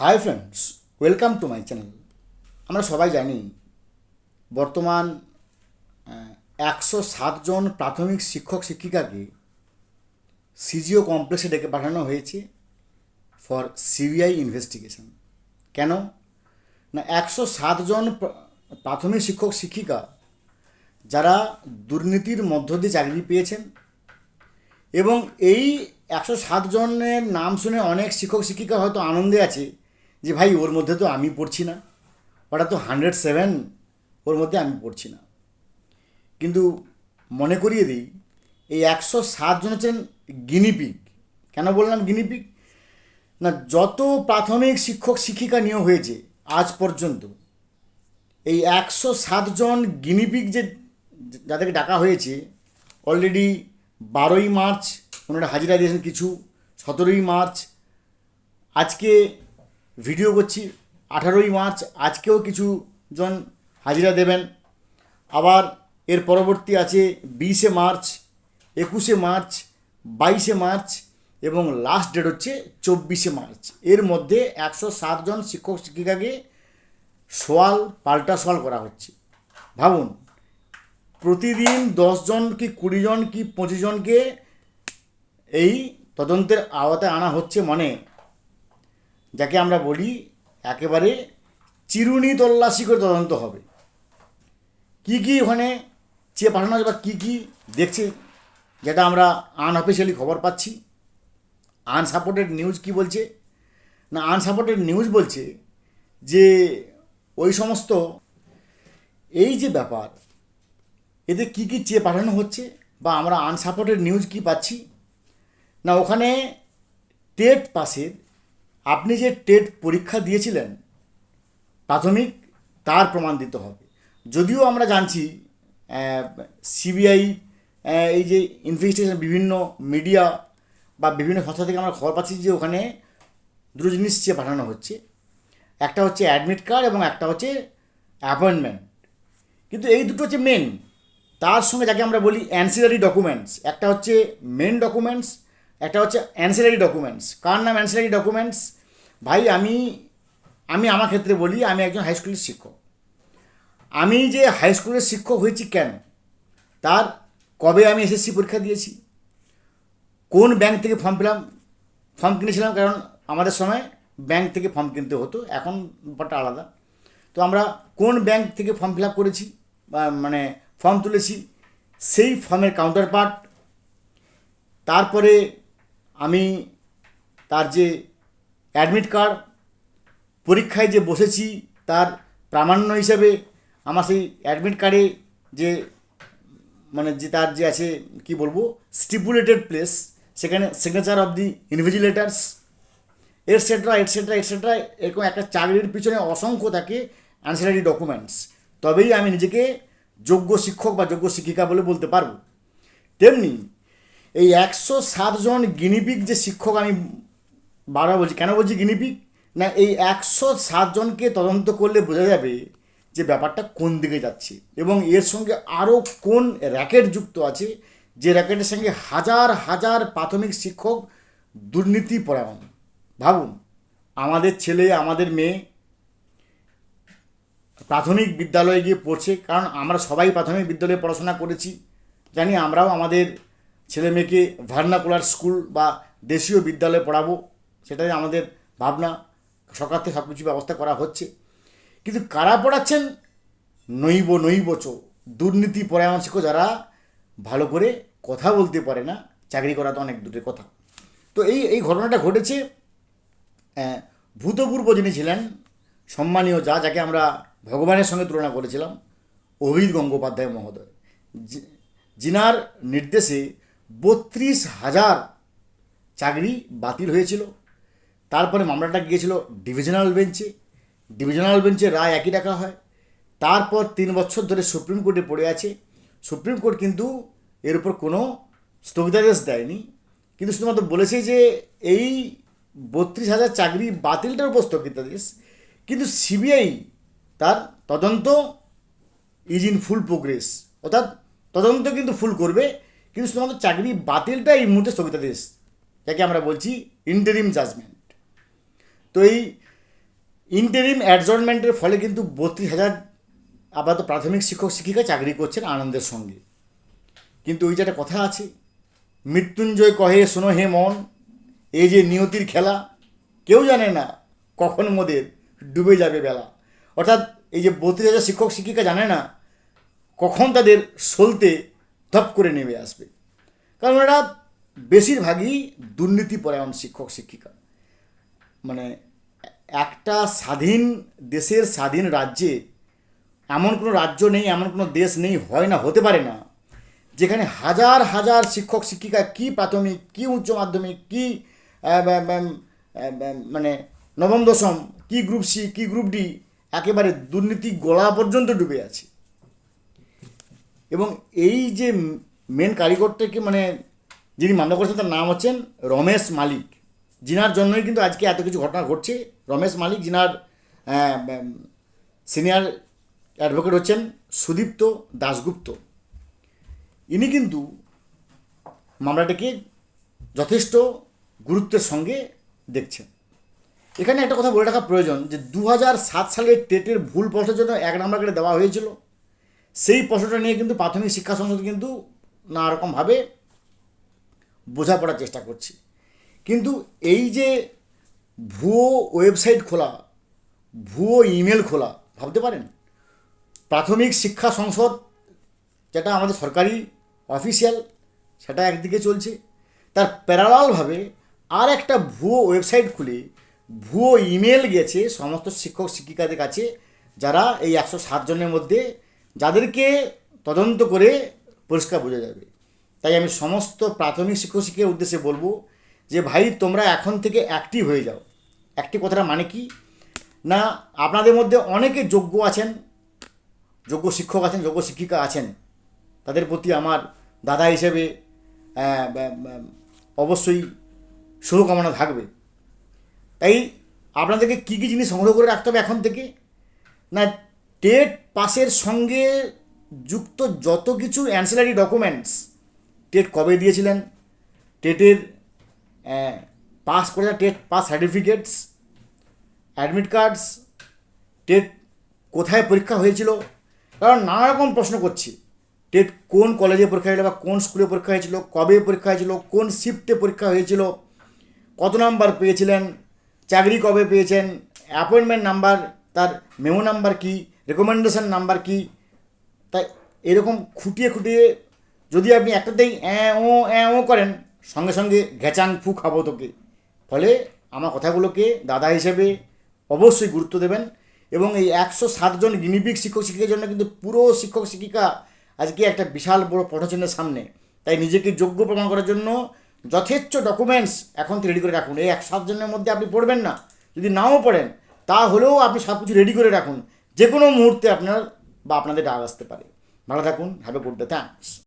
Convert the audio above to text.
Hi friends welcome to my channel আমরা সবাই জানি বর্তমান একশো সাতজন প্রাথমিক শিক্ষক শিক্ষিকাকে সিজিও কমপ্লেক্সে ডেকে পাঠানো হয়েছে ফর সিবিআই ইনভেস্টিগেশন কেন? না, একশো সাতজন প্রাথমিক শিক্ষক শিক্ষিকা যারা দুর্নীতির মধ্য দিয়ে চাকরি পেয়েছেন এবং এই একশো সাত জনের নাম শুনে অনেক শিক্ষক শিক্ষিকা হয়তো আনন্দে আছে। যে ভাই, ওর মধ্যে তো আমি পড়ছি না। ওটা তো হান্ড্রেড সেভেন ওর মধ্যে আমি পড়ছি না। কিন্তু মনে করিয়ে দিই, এই একশো সাত জন হচ্ছেন গিনিপিক কেন বললাম গিনিপিক না, যত প্রাথমিক শিক্ষক শিক্ষিকা নিয়োগ হয়েছে আজ পর্যন্ত, এই একশো সাতজন গিনিপিক যে যাদেরকে ডাকা হয়েছে অলরেডি বারোই মার্চ, ওনারা হাজিরা দিয়েছেন কিছু, সতেরোই মার্চ। আজকে ভিডিও করছি, আঠারোই মার্চ, আজকেও কিছু জন হাজিরা দেবেন। আবার এর পরবর্তী আছে বিশে মার্চ, একুশে মার্চ, বাইশে মার্চ এবং লাস্ট ডেট হচ্ছে চব্বিশে মার্চ। এর মধ্যে একশো সাতজন শিক্ষক শিক্ষিকাকে সোয়াল পাল্টা সোয়াল করা হচ্ছে। ভাবুন, প্রতিদিন দশজন কি কুড়ি জন কি পঁচিশ জনকে এই তদন্তের আওতায় আনা হচ্ছে মানে যাকে আমরা বলি একেবারে চিরুনি তল্লাশি করে তদন্ত হবে। কি কি ওখানে চেয়ে পাঠানো আছে বা কী কী দেখছে, যেটা আমরা আনঅফিসিয়ালি খবর পাচ্ছি। আনসাপোর্টেড নিউজ কি বলছে? না, আনসাপোর্টেড নিউজ বলছে যে ওই সমস্ত এই যে ব্যাপার, এতে কী কী চেয়ে পাঠানো হচ্ছে বা আমরা আনসাপোর্টেড নিউজ কি পাচ্ছি? না, ওখানে টেট পাসের আপনি যে টেট পরীক্ষা দিয়েছিলেন, প্রাথমিক তার প্রমাণ দিতে হবে। যদিও আমরা জানছি সিবিআই এই যে ইনভেস্টিগেশন বিভিন্ন মিডিয়া বা বিভিন্ন সংস্থা থেকে আমরা খবর পাচ্ছি যে ওখানে দুটো জিনিস চেয়ে পাঠানো হচ্ছে। একটা হচ্ছে অ্যাডমিট কার্ড এবং একটা হচ্ছে অ্যাপয়েন্টমেন্ট কিন্তু এই দুটো হচ্ছে মেন তার সঙ্গে যাকে আমরা বলি অ্যান্সিলারি ডকুমেন্টস একটা হচ্ছে মেন ডকুমেন্টস একটা হচ্ছে অ্যান্সিলারি ডকুমেন্টস কার নাম অ্যান্সিলারি ডকুমেন্টস ভাই, আমি আমি আমার ক্ষেত্রে বলি, আমি একজন হাই স্কুলের শিক্ষক। আমি যে হাই স্কুলের শিক্ষক হয়েছি কেন? তার কবে আমি এসএসসি পরীক্ষা দিয়েছি? কোন ব্যাংক থেকে ফর্ম ফিলাম ফর্ম কিনেছিলাম? কারণ আমাদের সময় ব্যাংক থেকে ফর্ম কিনতে হতো, এখন ব্যাপারটা আলাদা। তো আমরা কোন ব্যাংক থেকে ফর্ম ফিল আপ করেছি বা মানে ফর্ম তুলেছি, সেই ফর্মের কাউন্টার পার্ট তারপরে আমি তার যে অ্যাডমিট কার্ড, পরীক্ষায় যে বসেছি তার প্রামাণ্য হিসাবে আমার সেই অ্যাডমিট কার্ডে যে মানে যে তার যে আছে, কি বলব স্টিপুলেটেড প্লেস সেখানে signature of the invigilators etcetera etcetera etcetera এরকম একটা চাকরির পিছনে অসংখ্য থাকে অ্যান্সারারি ডকুমেন্টস তবেই আমি নিজেকে যোগ্য শিক্ষক বা যোগ্য শিক্ষিকা বলে বলতে পারব। তেমনি এই একশো সাতজন গিনিপিক যে শিক্ষক আমি বারবার বলছি, কেন বলছি গিনিপিক না, এই একশো সাতজনকে তদন্ত করলে বোঝা যাবে যে ব্যাপারটা কোন দিকে যাচ্ছে। এবং এর সঙ্গে আরও কোন র্যাকেট যুক্ত আছে, যে র্যাকেটের সঙ্গে হাজার হাজার প্রাথমিক শিক্ষক দুর্নীতি পরায়ণ। ভাবুন, আমাদের ছেলে, আমাদের মেয়ে প্রাথমিক বিদ্যালয়ে গিয়ে পড়ছে, কারণ আমরা সবাই প্রাথমিক বিদ্যালয়ে পড়াশোনা করেছি। জানি আমরাও আমাদের ছেলে মেয়েকে ভার্নাকুলার স্কুল বা দেশীয় বিদ্যালয়ে পড়াবো। সেটাই আমাদের ভাবনা। সরকার থেকে সব কিছু ব্যবস্থা করা হচ্ছে। কিন্তু কারা পড়াচ্ছেন? নৈব নৈবচ দুর্নীতি পরায়ণ শিক্ষক যারা ভালো করে কথা বলতে পারে না, চাকরি করা তো অনেক দূরের কথা। তো এই এই ঘটনাটা ঘটেছে ভূতপূর্ব যিনি ছিলেন, সম্মানীয় যা, যাকে আমরা ভগবানের সঙ্গে তুলনা করেছিলাম, অভিজিৎ গঙ্গোপাধ্যায় মহোদয়। যিনার নির্দেশে বত্রিশ হাজার চাকরি বাতিল হয়েছিল। তারপরে মামলাটা গিয়েছিল ডিভিশনাল বেঞ্চে। ডিভিশনাল বেঞ্চে রায় একই রাখা হয়। তারপর তিন বছর ধরে সুপ্রিম কোর্টে পড়ে আছে। সুপ্রিম কোর্ট কিন্তু এর উপর কোনো স্থগিতাদেশ দেয়নি। কিন্তু শুধুমাত্র বলেছে যে এই বত্রিশ হাজার চাকরি বাতিলটার উপর স্থগিতাদেশ। কিন্তু সিবিআই তার তদন্ত ইজ ইন ফুল প্রোগ্রেস অর্থাৎ তদন্ত কিন্তু ফুল করবে। কিন্তু শুধুমাত্র চাকরি বাতিলটা এই মুহূর্তে স্থগিতাদেশ। যাকে আমরা বলছি ইন্টারিম জাজমেন্ট তো এই ইন্টারিম অ্যাডজর্নমেন্টের ফলে কিন্তু বত্রিশ হাজার আপাতত প্রাথমিক শিক্ষক শিক্ষিকা চাকরি করছেন আনন্দের সঙ্গে। কিন্তু ওই যে একটা কথা আছে, মৃত্যুঞ্জয় কহে, শোনো হে মন এই যে নিয়তির খেলা, কেউ জানে না কখন মোদের ডুবে যাবে বেলা। অর্থাৎ এই যে বত্রিশ হাজার শিক্ষক শিক্ষিকা জানে না কখন তাদের সলতে ধপ করে নেমে আসবে। কারণ এরা বেশিরভাগই দুর্নীতিপরায়ণ শিক্ষক শিক্ষিকা। মানে একটা স্বাধীন দেশের স্বাধীন রাজ্যে এমন কোনো রাজ্য নেই, এমন কোনো দেশ নেই, হয় না, হতে পারে না, যেখানে হাজার হাজার শিক্ষক, শিক্ষিকা কি প্রাথমিক, কি উচ্চ মাধ্যমিক, কি মানে নবম, দশম, কি গ্রুপ সি কি গ্রুপ ডি একেবারে দুর্নীতি গলা পর্যন্ত ডুবে আছে। এবং এই যে মেন কারিগরটাকে মানে যিনি মামলা করেছেন, তার নাম হচ্ছেন রমেশ মালিক। যিনার জন্যই কিন্তু আজকে এত কিছু ঘটনা ঘটছে রমেশ মালিক, যিনার সিনিয়র অ্যাডভোকেট হচ্ছেন সুদীপ্ত দাশগুপ্ত। ইনি কিন্তু মামলাটাকে যথেষ্ট গুরুত্বের সঙ্গে দেখছেন। এখানে একটা কথা বলে রাখা প্রয়োজন যে দু সাত সালের টেটের ভুল প্রশ্নের জন্য এক নাম্বার করে দেওয়া হয়েছিল। সেই প্রশ্নটা নিয়ে কিন্তু প্রাথমিক শিক্ষা সংসদ কিন্তু নানা রকমভাবে বোঝাপড়ার চেষ্টা করছে। কিন্তু এই যে ভুয়ো ওয়েবসাইট খোলা, ভুয়ো ইমেল খোলা, ভাবতে পারেন? প্রাথমিক শিক্ষা সংসদ, যেটা আমাদের সরকারি অফিসিয়াল, সেটা একদিকে চলছে। তার প্যারালালভাবে আর একটা ভুয়ো ওয়েবসাইট খুলে, ভুয়ো ইমেল গেছে সমস্ত শিক্ষক শিক্ষিকাদের কাছে, যারা এই একশো জনের মধ্যে, যাদেরকে তদন্ত করে পরিষ্কার বোঝা যাবে। তাই আমি সমস্ত প্রাথমিক শিক্ষক শিক্ষকের উদ্দেশ্যে বলব যে ভাই তোমরা এখন থেকে অ্যাক্টিভ হয়ে যাও। অ্যাক্টিভ কথাটা মানে কি? না, আপনাদের মধ্যে অনেকে যোগ্য আছেন, যোগ্য শিক্ষক আছেন, যোগ্য শিক্ষিকা আছেন। তাদের প্রতি আমার দাদা হিসেবে অবশ্যই শুভকামনা থাকবে। তাই আপনাদেরকে কী কী জিনিস সংগ্রহ করে রাখতে হবে এখন থেকে? না, টেট পাসের সঙ্গে যুক্ত যত কিছু অ্যান্সিলারি ডকুমেন্টস টেট কবে দিয়েছিলেন? টেটের পাস করে TET pass certificates admit cards TET কোথায় পরীক্ষা হয়েছিল? কারণ নানা রকম প্রশ্ন করছি। টেট কোন কলেজে পরীক্ষা হয়েছিল বা কোন স্কুলে পরীক্ষা হয়েছিল, কবে পরীক্ষা হয়েছিল, কোন শিফটে পরীক্ষা হয়েছিল, কত নাম্বার পেয়েছিলেন, চাকরি কবে পেয়েছেন অ্যাপয়েন্টমেন্ট নাম্বার তার মেমো নাম্বার কি রেকমেন্ডেশন নাম্বার কি, তাই এরকম খুঁটিয়ে খুঁটিয়ে যদি আপনি একটাতেই অ্যাঁ, ও অ্যাঁ, ও করেন সঙ্গে সঙ্গে ঘেচাং ফু খাব তোকে। ফলে আমার কথাগুলোকে দাদা হিসেবে অবশ্যই গুরুত্ব দেবেন এবং এই একশো সাতজন গিনিপিক শিক্ষক শিক্ষিকার জন্য কিন্তু পুরো শিক্ষক শিক্ষিকা আজকে একটা বিশাল বড় পঠচিহ্নের সামনে। তাই নিজেকে যোগ্য প্রমাণ করার জন্য যথেচ্ছ ডকুমেন্টস এখন রেডি করে রাখুন। এই এক সাতজনের মধ্যে আপনি পড়বেন না। যদি নাও পড়েন, তাহলেও আপনি সব কিছু রেডি করে রাখুন। যে কোনো মুহূর্তে আপনার বা আপনাদের ডাক আসতে পারে। ভালো থাকুন have a good day thanks